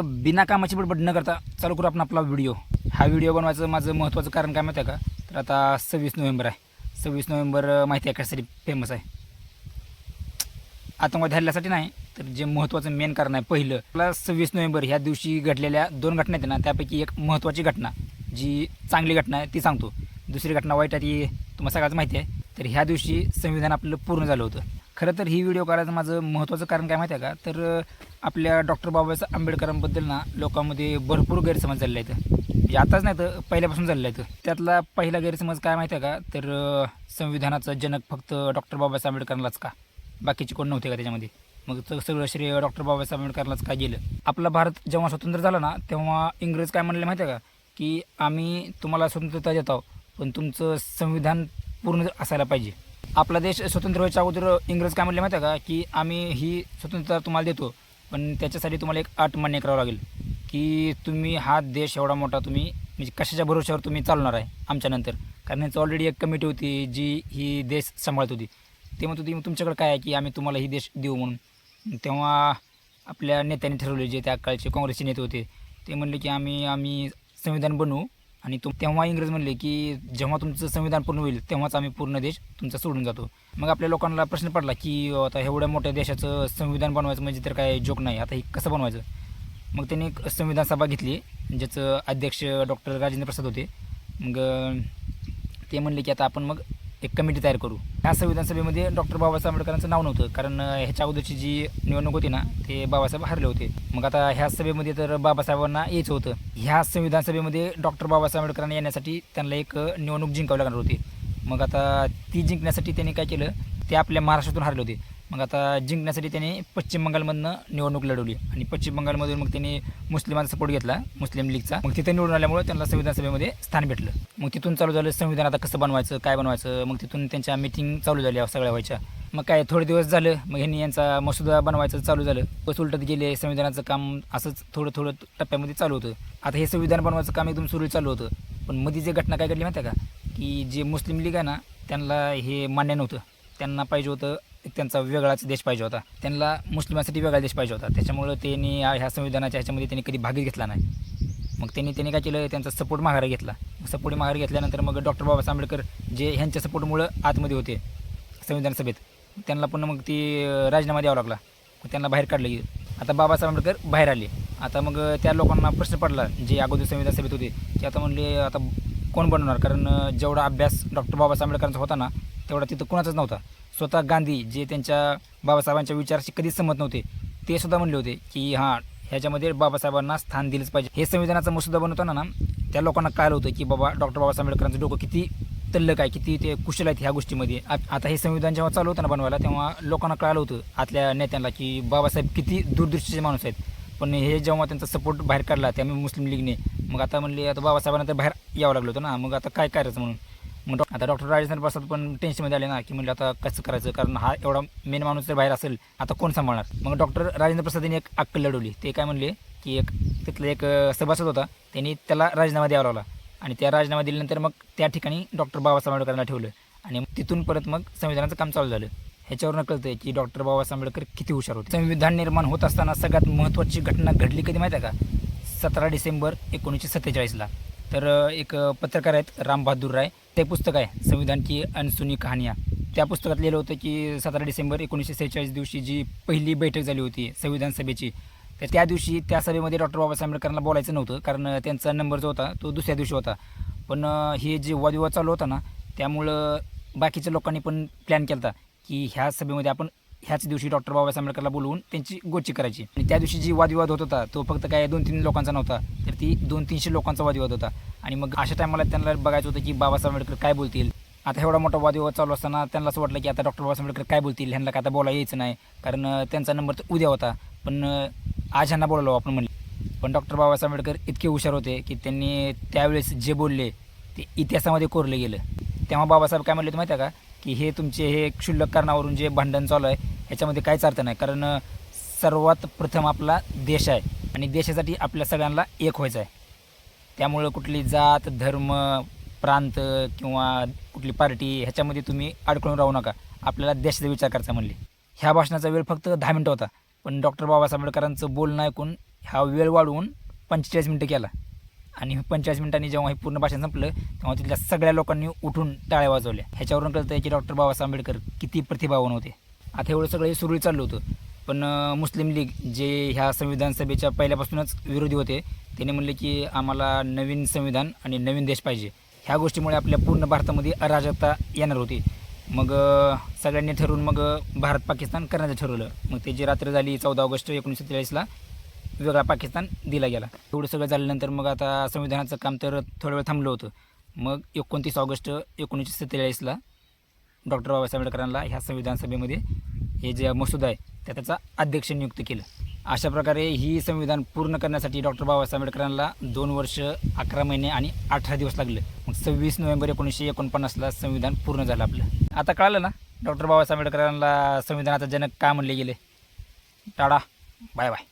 तर बिना कामाची बडबड न करता चालू करू आपण आपला व्हिडिओ हा व्हिडिओ बनवायचं माझं महत्त्वाचं कारण काय माहिती आहे का? तर आता सव्वीस नोव्हेंबर आहे. सव्वीस नोव्हेंबर माहिती आहे कशासाठी फेमस आहे? आतंकवाद हल्ल्यासाठी नाही तर जे महत्त्वाचं मेन कारण आहे पहिलं. आपला सव्वीस नोव्हेंबर ह्या दिवशी घडलेल्या दोन घटना आहेत ना त्यापैकी एक महत्त्वाची घटना जी चांगली घटना आहे ती सांगतो. दुसरी घटना वाईट आहे ती तुम्हाला सगळ्याच माहिती आहे. तर ह्या दिवशी संविधान आपलं पूर्ण झालं होतं. खरं तर ही व्हिडिओ करायचं माझं महत्त्वाचं कारण काय माहिती आहे का? तर आपल्या डॉक्टर बाबासाहेब आंबेडकरांबद्दल ना लोकांमध्ये भरपूर गैरसमज झालेला आहेत. म्हणजे आताच नाही तर पहिल्यापासून झालेला आहे त्यातला पहिला गैरसमज काय माहिती आहे का? तर संविधानाचा जनक फक्त डॉक्टर बाबासाहेब आंबेडकरांनाच का? बाकीचे कोण नव्हते का त्याच्यामध्ये? मग सगळं श्रेय डॉक्टर बाबासाहेब आंबेडकरलाच काय गेलं? आपला भारत जेव्हा स्वतंत्र झाला ना तेव्हा इंग्रज काय म्हणले माहिती आहे का? की आम्ही तुम्हाला स्वतंत्रता देत आहोत पण तुमचं संविधान पूर्ण असायला पाहिजे. आपला देश स्वतंत्र व्हायच्या अगोदर इंग्रज काय म्हणले माहिती आहे का? की आम्ही ही स्वतंत्रता तुम्हाला देतो पण त्याच्यासाठी तुम्हाला एक अट मान्य करावं लागेल की तुम्ही हा देश एवढा मोठा तुम्ही म्हणजे कशाच्या भरोश्यावर तुम्ही चालणार आहे आमच्यानंतर कारण यांचं ऑलरेडी एक कमिटी होती जी ही देश सांभाळत होती. ते म्हणत होती "मग तुमच्याकडे काय आहे की आम्ही तुम्हाला ही देश देऊ म्हणून? तेव्हा आपल्या नेत्यांनी ठरवले जे त्या काळचे काँग्रेसचे नेते होते ते म्हणले की आम्ही आम्ही संविधान बनवू आणि तुम तेव्हा इंग्रज म्हणले की जेव्हा तुमचं संविधान पूर्ण होईल तेव्हाच आम्ही पूर्ण देश तुमचा सोडून जातो. मग आपल्या लोकांना प्रश्न पडला की आता एवढ्या मोठ्या देशाचं संविधान बनवायचं म्हणजे तर काय जोक नाही आता हे कसं बनवायचं? मग त्यांनी एक संविधान सभा घेतली ज्याचं अध्यक्ष डॉक्टर राजेंद्र प्रसाद होते. मग ते म्हणले की आता आपण मग एक कमिटी तयार करू. ह्या संविधान सभेमध्ये डॉक्टर बाबासाहेब आंबेडकरांचं नाव नव्हतं. कारण ह्याच्या अगोदरची जी निवडणूक होती ना ते बाबासाहेब हरले होते. मग आता ह्या सभेमध्ये तर बाबासाहेबांना यायचं होतं. ह्या संविधान सभेमध्ये डॉक्टर बाबासाहेब आंबेडकरांना येण्यासाठी त्यांना एक निवडणूक जिंकावी लागणार होती. मग आता ती जिंकण्यासाठी त्यांनी काय केलं ते आपल्या महाराष्ट्रातून हरले होते. मग आता जिंकण्यासाठी त्यांनी पश्चिम बंगालमधनं निवडणूक लढवली. आणि पश्चिम बंगालमधून मग त्यांनी मुस्लिमांचा सपोर्ट घेतला मुस्लिम लीगचा. मग तिथे निवडून आल्यामुळे त्यांना संविधान सभेमध्ये स्थान भेटलं. मग तिथून चालू झालं संविधान आता कसं बनवायचं काय बनवायचं? मग तिथून त्यांच्या मिटिंग चालू झाल्या सगळ्या व्हायच्या. मग काय थोडे दिवस झालं मग ह्यांनी यांचा मसुदा बनवायचं चालू झालं. बस उलटत गेले संविधानाचं काम असंच थोडं थोडं टप्प्यामध्ये चालू होतं. आता हे संविधान बनवायचं काम एकदम सुरू चालू होतं. पण मध्ये जे घटना काय घडली माहिती आहे का? की जे मुस्लिम लीग आहे ना त्यांना हे मान्य नव्हतं. त्यांना पाहिजे होतं एक त्यांचा वेगळाच देश पाहिजे होता. त्यांना मुस्लिमांसाठी वेगळा देश पाहिजे होता. त्याच्यामुळं त्यांनी ह्या संविधानाच्या ह्याच्यामध्ये त्यांनी कधी भागच घेतला नाही. मग त्यांनी त्यांनी काय केलं? त्यांचा सपोर्ट माघार घेतला. सपोर्ट माघार घेतल्यानंतर मग डॉक्टर बाबासाहेब आंबेडकर जे ह्यांच्या सपोर्टमुळं आतमध्ये होते संविधान सभेत त्यांना पुन्हा मग ती राजीनामा द्यावा लागला. मग त्यांना बाहेर काढलं की आता बाबासाहेब आंबेडकर बाहेर आले. आता मग त्या लोकांना प्रश्न पडला जे अगोदर संविधान सभेत होते. ते आता म्हणले आता कोण बनवणार? कारण जेवढा अभ्यास डॉक्टर बाबासाहेब आंबेडकरांचा होता ना तेवढा तिथं कुणाचाच नव्हता. स्वतः गांधी जे त्यांच्या बाबासाहेबांच्या विचाराशी कधीच सहमत नव्हते ते सुद्धा म्हणले होते की हां ह्याच्यामध्ये बाबासाहेबांना स्थान दिलंच पाहिजे. हे संविधानाचा मसुदा बनवताना ना त्या लोकांना कळलं होतं की बाबा डॉक्टर बाबासाहेब आंबेडकरांचं डोकं किती तल्लक आहे किती ते कुशल आहेत ह्या गोष्टीमध्ये. आ- आता हे संविधान जेव्हा चालू होतं ना बनवायला तेव्हा लोकांना कळलं होतं आतल्या नेत्यांना की बाबासाहेब किती दूरदृष्टीचे माणूस आहेत. पण हे जेव्हा त्यांचा सपोर्ट बाहेर काढला त्यामुळे मुस्लिम लीगने मग आता म्हणले आता बाबासाहेबांना तर बाहेर यावं लागलं होतं ना मग आता काय करायचं म्हणून? मग आता डॉक्टर राजेंद्र प्रसाद पण टेन्शनमध्ये आले ना की म्हणलं आता कसं करायचं? कारण हा एवढा मेन माणूस जर बाहेर असेल आता कोण सांभाळणार? मग डॉक्टर राजेंद्र प्रसाद यांनी एक अक्कल लढवली. ते काय म्हणले की एक तिथला एक सभासद होता त्यांनी त्याला राजीनामा द्यावा लागला आणि त्या राजीनामा दिल्यानंतर मग त्या ठिकाणी डॉक्टर बाबासाहेब आंबेडकरांना ठेवलं. आणि तिथून परत मग संविधानाचं काम चालू झालं. ह्याच्यावरून कळतंय की डॉक्टर बाबासाहेब आंबेडकर किती हुशार होते. संविधान निर्माण होत असताना सगळ्यात महत्त्वाची घटना घडली कधी माहिती आहे का? सतरा डिसेंबर एकोणीसशे सत्तेचाळीसला. तर एक पत्रकार आहेत राम बहादूर राय. ते पुस्तक आहे संविधान की अनसुनी कहाणिया त्या पुस्तकात लिहिलं होतं की सतरा डिसेंबर एकोणीसशे सेहेचाळीस दिवशी जी पहिली बैठक झाली होती संविधान सभेची तर त्या दिवशी त्या सभेमध्ये डॉक्टर बाबासाहेब आंबेडकरांना बोलायचं नव्हतं कारण त्यांचा नंबर जो होता तो दुसऱ्या दिवशी होता. पण हे जे वादविवाद चालू होता ना त्यामुळं बाकीच्या लोकांनी पण प्लॅन केला होता की ह्या सभेमध्ये आपण ह्याच दिवशी डॉक्टर बाबासाहेब आंबेडकरला बोलवून त्यांची गोची करायची. आणि त्या दिवशी जी वादविवाद होत होता तो फक्त काय दोन तीन लोकांचा नव्हता तर ती दोन तीनशे लोकांचा वादविवाद होता. आणि मग अशा टायमाला त्यांना बघायचं होतं की बाबासाहेब आंबेडकर काय बोलतील. आता एवढा मोठा वादविवाद चालू असताना त्यांना असं वाटलं की आता डॉक्टर बाबासाहेब आंबेडकर काय बोलतील ह्यांना काय आता बोला यायचं नाही कारण त्यांचा नंबर तर उद्या होता. पण आज ह्यांना बोलावं आपण म्हणले. पण डॉक्टर बाबासाहेब आंबेडकर इतके हुशार होते की त्यांनी त्यावेळेस जे बोलले ते इतिहासामध्ये कोरलं गेलं. तेव्हा बाबासाहेब काय म्हणले माहिती आहे का? की हे तुमचे हे क्षुल्लक कारणावरून जे भांडण चालू आहे ह्याच्यामध्ये काहीच अर्थ नाही. कारण सर्वात प्रथम आपला देश आहे आणि देशासाठी आपल्या सगळ्यांना एक व्हायचं आहे त्यामुळं कुठली जात धर्म प्रांत किंवा कुठली पार्टी ह्याच्यामध्ये तुम्ही अडकून राहू नका. आपल्याला देशाचा विचार करायचा म्हणले. ह्या भाषणाचा वेळ फक्त दहा मिनटं होता. पण डॉक्टर बाबासाहेब आंबेडकरांचं बोलणं ऐकून हा वेळ वाढवून पंचेचाळीस मिनटं केला. आणि पंचेचाळीस मिनिटांनी जेव्हा हे पूर्ण भाषण संपलं तेव्हा तिथल्या सगळ्या लोकांनी उठून टाळ्या वाजवल्या. ह्याच्यावरून कळतं की डॉक्टर बाबासाहेब आंबेडकर किती प्रतिभावान होते. आता एवढं सगळं हे सुरळीत चाललं होतं. पण मुस्लिम लीग जे ह्या संविधान सभेच्या पहिल्यापासूनच विरोधी होते त्यांनी म्हणले की आम्हाला नवीन संविधान आणि नवीन देश पाहिजे. ह्या गोष्टीमुळे आपल्या पूर्ण भारतामध्ये अराजकता येणार होती. मग सगळ्यांनी ठरवून मग भारत पाकिस्तान करण्याचं ठरवलं. मग त्याची रात्र झाली चौदा ऑगस्ट एकोणीसशे त्रेचाळीसला वेगळा पाकिस्तान दिला गेला. एवढं सगळं झाल्यानंतर मग आता संविधानाचं काम तर थोडा वेळ थांबलं होतं. मग एकोणतीस ऑगस्ट एकोणीसशे सत्तेचाळीसला डॉक्टर बाबासाहेब आंबेडकरांना ह्या संविधान सभेमध्ये हे जे मसुदा आहे त्या त्याचा अध्यक्ष नियुक्त केलं. अशा प्रकारे ही संविधान पूर्ण करण्यासाठी डॉक्टर बाबासाहेब आंबेडकरांना दोन वर्ष अकरा महिने आणि अठरा दिवस लागले. मग सव्वीस नोव्हेंबर एकोणीसशे एकोणपन्नासला संविधान पूर्ण झालं आपलं. आता कळालं ना डॉक्टर बाबासाहेब आंबेडकरांना संविधानाचा जनक का म्हणले गेले? टाडा बाय बाय.